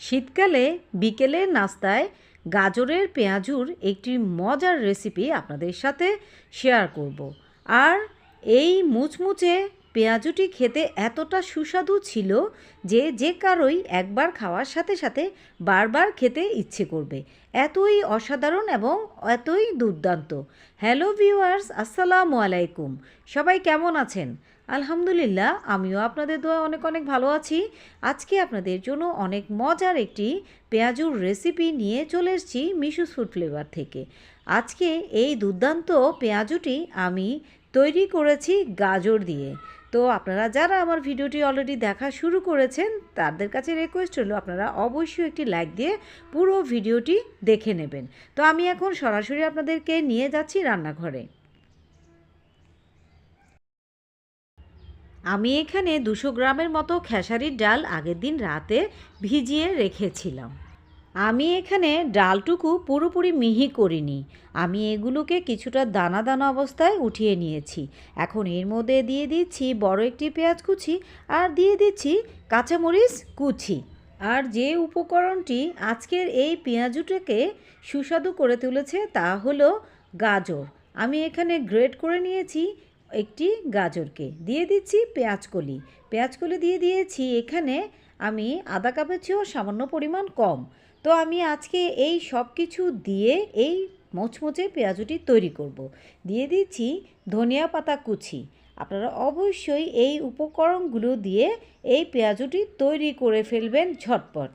শীতকালে বিকেলের নাস্তায় গাজরের পেঁয়াজুর একটি মজার রেসিপি আপনাদের সাথে শেয়ার করব। আর এই মুচমুচে পেঁয়াজুটি খেতে এতটা সুস্বাদু ছিল যে যে কারোই একবার খাওয়ার সাথে সাথে বারবার খেতে ইচ্ছে করবে। এতই অসাধারণ এবং এতই দুর্দান্ত। হ্যালো ভিউয়ার্স, আসসালামু আলাইকুম। সবাই কেমন আছেন? আলহামদুলিল্লাহ, আমিও আপনাদের দোয়া অনেক অনেক ভালো আছি। আজকে আপনাদের জন্য অনেক মজার একটি পেঁয়াজুর রেসিপি নিয়ে চলে এসেছি মিশুস ফুড ফ্লেভার থেকে। আজকে এই দুর্দান্ত পেঁয়াজুটি আমি তৈরি করেছি গাজর দিয়ে। তো আপনারা যারা আমার ভিডিওটি অলরেডি দেখা শুরু করেছেন, তাদের কাছে রিকোয়েস্ট হলো আপনারা অবশ্যই একটি লাইক দিয়ে পুরো ভিডিওটি দেখে নেবেন। তো আমি এখন সরাসরি আপনাদেরকে নিয়ে যাচ্ছি রান্নাঘরে। আমি এখানে দুশো গ্রামের মতো খেসারির ডাল আগের দিন রাতে ভিজিয়ে রেখেছিলাম। আমি এখানে ডালটুকু পুরোপুরি মিহি করিনি। আমি এগুলোকে কিছুটা দানা দানা অবস্থায় উঠিয়ে নিয়েছি। এখন এর মধ্যে দিয়ে দিচ্ছি বড় একটি পেঁয়াজ কুচি আর দিয়ে দিচ্ছি কাঁচামরিচ কুচি। আর যে উপকরণটি আজকের এই পেঁয়াজুটাকে সুস্বাদু করে তুলেছে তা হলো গাজর। আমি এখানে গ্রেট করে নিয়েছি একটি গাজরকে। দিয়ে দিচ্ছি পেঁয়াজকলি। পেঁয়াজকলি দিয়ে দিয়েছি এখানে আমি আধা কাপের চেয়েও সামান্য পরিমাণ কম। তো আমি আজকে এই সব কিছু দিয়ে এই মচমচে পেঁয়াজুটি তৈরি করব। দিয়ে দিচ্ছি ধনিয়া পাতা কুচি। আপনারা অবশ্যই এই উপকরণগুলো দিয়ে এই পেঁয়াজুটি তৈরি করে ফেলবেন ঝটপট।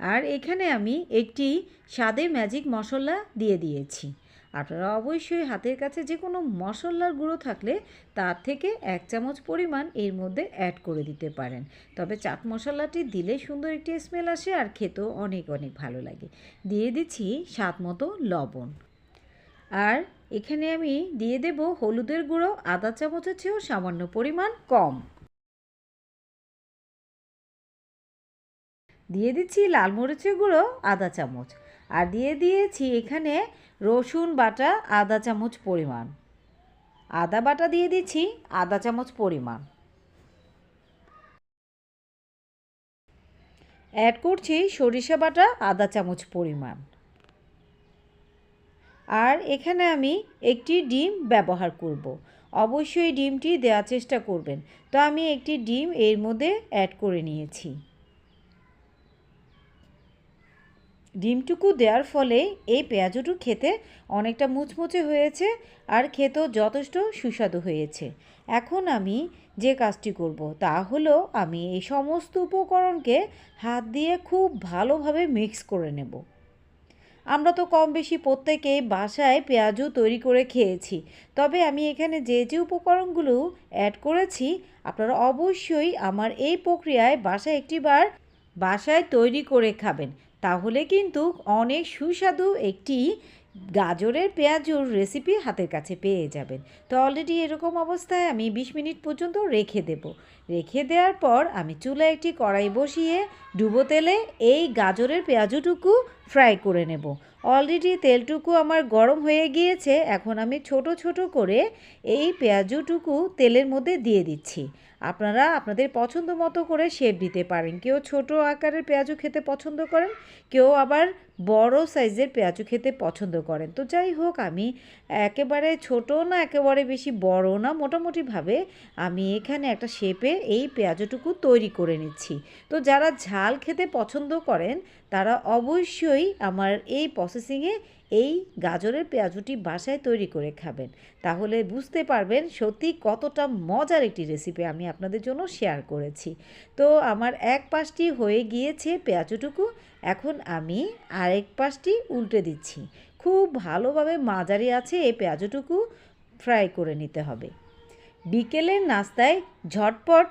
আর এখানে আমি একটি স্বাদে ম্যাজিক মশলা দিয়ে দিয়েছি। আপনারা অবশ্যই হাতের কাছে যে কোনো মশলার গুঁড়ো থাকলে তার থেকে এক চামচ পরিমাণ এর মধ্যে অ্যাড করে দিতে পারেন। তবে চাট মশলাটি দিলে সুন্দর একটি স্মেল আসে আর খেতেও অনেক অনেক ভালো লাগে। দিয়ে দিচ্ছি স্বাদ মতো লবণ। আর এখানে আমি দিয়ে দেব হলুদের গুঁড়ো আদা চামচের চেয়েও সামান্য পরিমাণ কম। দিয়ে দিচ্ছি লাল মরিচের গুঁড়ো আদা চামচ। আর দিয়ে দিয়েছি এখানে রসুন বাটা আধা চামচ পরিমাণ। আদা বাটা দিয়ে দিচ্ছি আধা চামচ পরিমাণ। অ্যাড করছি সরিষা বাটা আধা চামচ পরিমাণ। আর এখানে আমি একটি ডিম ব্যবহার করব। অবশ্যই ডিমটি দেওয়ার চেষ্টা করবেন। তো আমি একটি ডিম এর মধ্যে অ্যাড করে নিয়েছি। ডিমটুকু দেওয়ার ফলে এই পেঁয়াজটু খেতে অনেকটা মুচমুচে হয়েছে আর খেতেও যথেষ্ট সুস্বাদু হয়েছে। এখন আমি যে কাজটি করব তা হলো আমি এই সমস্ত উপকরণকে হাত দিয়ে খুব ভালোভাবে মিক্স করে নেব। আমরা তো কম বেশি প্রত্যেকেই বাসায় পেঁয়াজও তৈরি করে খেয়েছি, তবে আমি এখানে যে যে উপকরণগুলো অ্যাড করেছি, আপনারা অবশ্যই আমার এই প্রক্রিয়ায় বাসায় একটিবার বাসায় তৈরি করে খাবেন। তাহলে কিন্তু অনেক সুস্বাদু একটি গাজরের পেঁয়াজুর রেসিপি হাতের কাছে পেয়ে যাবেন। তো অলরেডি এরকম অবস্থায় আমি ২০ মিনিট পর্যন্ত রেখে দেব। রেখে দেওয়ার পর আমি চুলায় একটি কড়াই বসিয়ে ডুবো তেলে এই গাজরের পেঁয়াজুটুকু ফ্রাই করে নেব। অলরেডি তেলটুকু আমার গরম হয়ে গিয়েছে, এখন আমি ছোট ছোট করে এই পেঁয়াজুটুকু তেলের মধ্যে দিয়ে দিচ্ছি। আপনারা আপনাদের পছন্দ মতো করে শেপ দিতে পারেন। কেউ ছোট আকারের পেঁয়াজু খেতে পছন্দ করেন, কেউ আবার বড় সাইজের পেঁয়াজু খেতে পছন্দ করেন। তো যাই হোক, আমি একেবারে ছোট না, একেবারে বেশি বড় না, মোটামুটিভাবে আমি এখানে একটা শেপে এই পেঁয়াজটুকু তৈরি করে নিচ্ছি। তো যারা ঝাল খেতে পছন্দ করেন, তারা অবশ্যই আমার এই প্রসেসিংয়ে এই গাজরের পেঁয়াজুটি বাসায় তৈরি করে খাবেন। তাহলে বুঝতে পারবেন সত্যি কতটা মজার একটি রেসিপি আমি আপনাদের জন্য শেয়ার করেছি। তো আমার এক পাশটি হয়ে গিয়েছে পেঁয়াজুটুকু, এখন আমি আরেক পাশটি উল্টে দিচ্ছি। খুব ভালোভাবে মাঝারি আছে এই পেঁয়াজুটুকু ফ্রাই করে নিতে হবে। বিকেলের নাস্তায় ঝটপট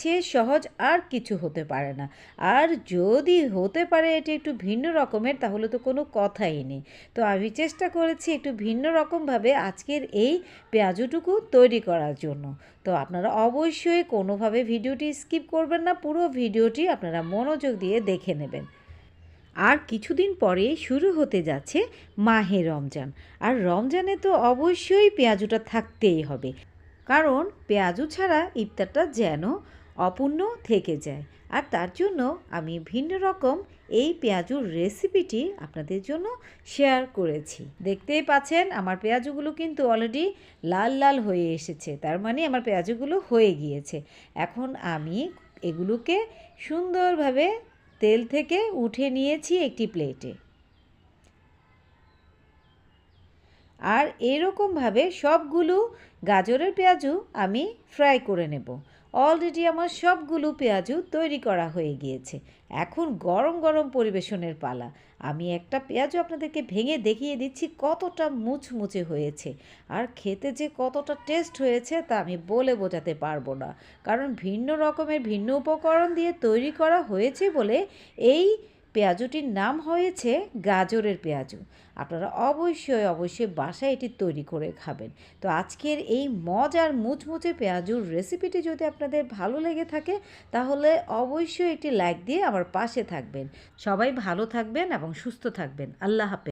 চেয়ে সহজ আর কিছু হতে পারে না। আর যদি হতে পারে এটি একটু ভিন্ন রকমের, তাহলে তো কোনো কথাই নেই। তো আমি চেষ্টা করেছি একটু ভিন্ন রকমভাবে আজকের এই পেঁয়াজুটুকু তৈরি করার জন্য। তো আপনারা অবশ্যই কোনোভাবে ভিডিওটি স্কিপ করবেন না, পুরো ভিডিওটি আপনারা মনোযোগ দিয়ে দেখে নেবেন। আর কিছুদিন পরে শুরু হতে যাচ্ছে মাহে রমজান। আর রমজানে তো অবশ্যই পেঁয়াজুটা থাকতেই হবে। কারণ পেঁয়াজু ছাড়া ইফতারটা যেন অপূর্ণ থেকে যায়। আর তার জন্য আমি ভিন্ন রকম এই পেঁয়াজুর রেসিপিটি আপনাদের জন্য শেয়ার করেছি। দেখতেই পাচ্ছেন, আমার পেঁয়াজুগুলো কিন্তু অলরেডি লাল লাল হয়ে এসেছে। তার মানে আমার পেঁয়াজুগুলো হয়ে গিয়েছে। এখন আমি এগুলোকে সুন্দরভাবে তেল থেকে উঠে নিয়েছি একটি প্লেটে আর এরকমভাবে সবগুলো গাজরের পেঁয়াজু আমি ফ্রাই করে নেব। অলরেডি আমার সবগুলো পেঁয়াজু তৈরি করা হয়ে গিয়েছে। এখন গরম গরম পরিবেশনের পালা। আমি একটা পেঁয়াজু আপনাদেরকে ভেঙে দেখিয়ে দিচ্ছি, কতটা মুচমুচে হয়েছে। আর খেতে যে কতটা টেস্ট হয়েছে তা আমি বলে বোঝাতে পারব না। কারণ ভিন্ন রকমের ভিন্ন উপকরণ দিয়ে তৈরি করা হয়েছে বলে এই পেঁয়াজুটির নাম হয়েছে গাজরের পেঁয়াজু। আপনারা অবশ্যই অবশ্যই বাসায় এটি তৈরি করে খাবেন। তো আজকের এই মজার মুচমুচে পেঁয়াজুর রেসিপিটি যদি আপনাদের ভালো লেগে থাকে, তাহলে অবশ্যই একটি লাইক দিয়ে আমার পাশে থাকবেন। সবাই ভালো থাকবেন এবং সুস্থ থাকবেন। আল্লাহ হাফেজ।